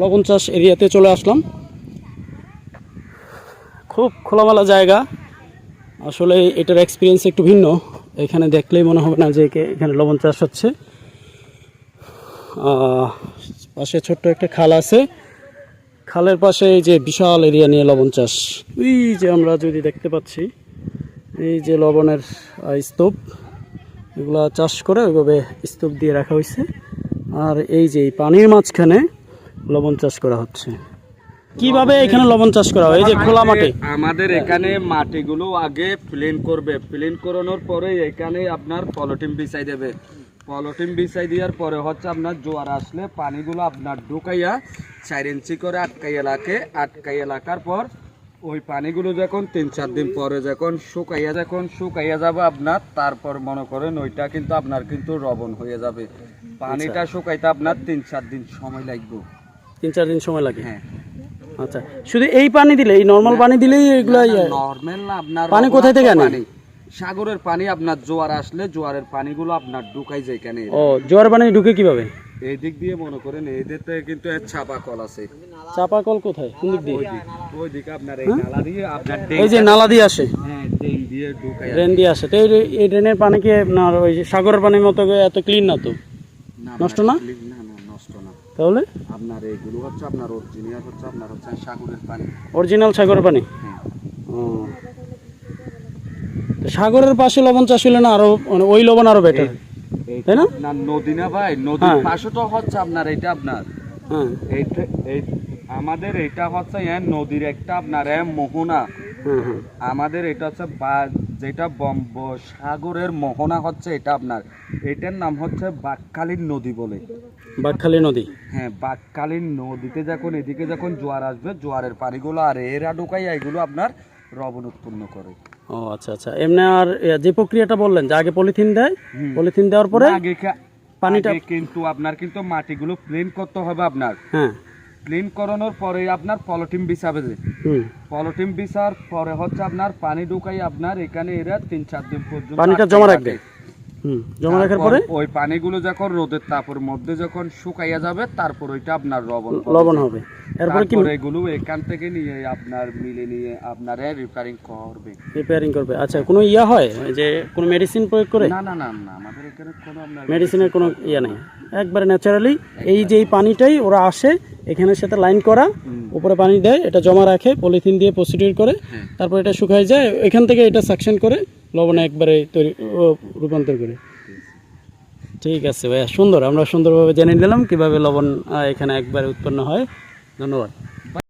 লবণ চাষ এরিয়াতে চলে আসলাম। খুব খোলামেলা জায়গা। আসলে এটার এক্সপিরিয়েন্স একটু ভিন্ন। এখানে দেখলেই মনে হবে না যে এখানে লবণ চাষ হচ্ছে। পাশে ছোট্ট একটা খাল আছে। খালের পাশে এই যে বিশাল এরিয়া নিয়ে লবণ চাষ। ওই যে আমরা যদি দেখতে পাচ্ছি, এই যে লবণের স্তূপ। এগুলা চাষ করে ওইভাবে স্তূপ দিয়ে রাখা হয়েছে। আর এই যে পানির মাঝখানে লবণ চাষ করা হচ্ছে। কীভাবে এখানে লবণ চাষ করা হয়? এই যে খোলা মাঠে। আমাদের এখানে মাটিগুলো আগে প্লেন করবে। প্লেন করানোর পরে এখানে আপনার পলিথিন বিছাই দেবে। পলিথিন বিছাই দেওয়ার পরে হচ্ছে আপনার জোয়ার আসলে পানিগুলো আপনার ঢুকাইয়া চার ইঞ্চি করে আটকাই এলাকে আটকাই এলাকার পর ওই পানিগুলো যখন তিন চার দিন পরে যখন শুকাইয়া যখন শুকাইয়া যাবে আপনার তারপর মনে করেন ওইটা কিন্তু আপনার কিন্তু রবণ হয়ে যাবে। পানিটা শুকাইতে আপনার তিন চার দিন সময় লাগবে। তিন চার দিন সময় লাগে? হ্যাঁ। আচ্ছা শুধু এই পানি দিলে এই নর্মাল পানি দিলেই এগুলো নর্মাল না আপনার পানি কোথায় থেকে আনেন? সাগরের পানি আপনার জোয়ার আসলে জোয়ারের পানিগুলো আপনার ঢুকাই যায় কেন ও জোয়ার পানি ঢুকে কীভাবে? এই দিক দিয়ে মনে করেন এদের থেকে কিন্তু এর ছাপা কল আছে। চাপা কল কোথায়? কোন দিক দিয়ে? ওই দিক ওই দিকে আপনার এই নালা দিয়ে আপনার এই যে নালা দিয়ে আসে? হ্যাঁ ডেং দিয়ে ঢুকাই ড্রেন দিয়ে আসে। তো এই- এই ড্রেনের পানি কি আপনার ওই সাগরের পানির মতো এত ক্লিন না তো? নষ্ট না? তাহলে? আপনার এইগুলো হচ্ছে আপনার অরিজিনাল হচ্ছে আপনার হচ্ছে সাগরের পানি। অরিজিনাল সাগরের পানি? হ্যাঁ। সাগরের পাশে লবণ চাষ হলে না আরও মানে ওই লবণ আরও বেটার তাই না? না নদী না ভাই? নদীর হ্যাঁ। পাশে তো হচ্ছে আপনার এটা আপনার। হ্যাঁ। এইটা এই আমাদের এটা হচ্ছে নদীর একটা আপনার মোহনা। আমাদের এটা হচ্ছে যেটা সাগরের মোহনা হচ্ছে এটা আপনার। এটার নাম হচ্ছে বাকখালীর নদী বলে। বাঘখালী নদী? হ্যাঁ বাকখালীর নদীতে যখন এদিকে যখন জোয়ার আসবে জোয়ারের পানিগুলো আর এরা ঢুকাই এগুলো আপনার রবণ উৎপন্ন করে। ও আচ্ছা আচ্ছা। এমনি আর যে প্রক্রিয়াটা বললেন যে আগে পলিথিন দেয় পলিথিন দেওয়ার পরে আগে পানিটা- কিন্তু আপনার কিন্তু মাটিগুলো প্লেন করতে হবে আপনার। হ্যাঁ। প্লেন করানোর পরে আপনার পলিথিন বিছাবে যে। পলিথিন বিছার পরে হচ্ছে আপনার পানি ঢুকাই আপনার এখানে এরা তিন চার দিন পর্যন্ত পানিটা জমা রাখবে? জমা রাখার পরে? ওই পানিগুলো যখন রোদের তাপের মধ্যে যখন শুকাইয়া যাবে তারপর ওইটা আপনার লবণ লবণ হবে। এরপরে কি এগুলো এখান থেকে নিয়ে আপনার মিলে নিয়ে আপনার রিপেয়ারিং করবে। রিপেয়ারিং করবে। আচ্ছা কোনো ইয়া হয়? যে কোনো মেডিসিন প্রয়োগ করে? না না না না আমাদের এখানে কোনো আপনার মেডিসিনের কোনো ইয়া নেই। একবারে ন্যাচারালি এই যে এই পানিটাই ওরা আসে এখানের সাথে লাইন করা উপরে পানি দেয় এটা জমা রাখে পলিথিন দিয়ে প্রসিডিউর করে হ্যাঁ। তারপর এটা শুকায় যায় এখান থেকে এটা সাকশন করে লবণে একবারে তৈরি রূপান্তর করে। ঠিক আছে ভাইয়া সুন্দর আমরা সুন্দরভাবে জেনে নিলাম কীভাবে লবণ এখানে একবারে উৎপন্ন হয়। ধন্যবাদ।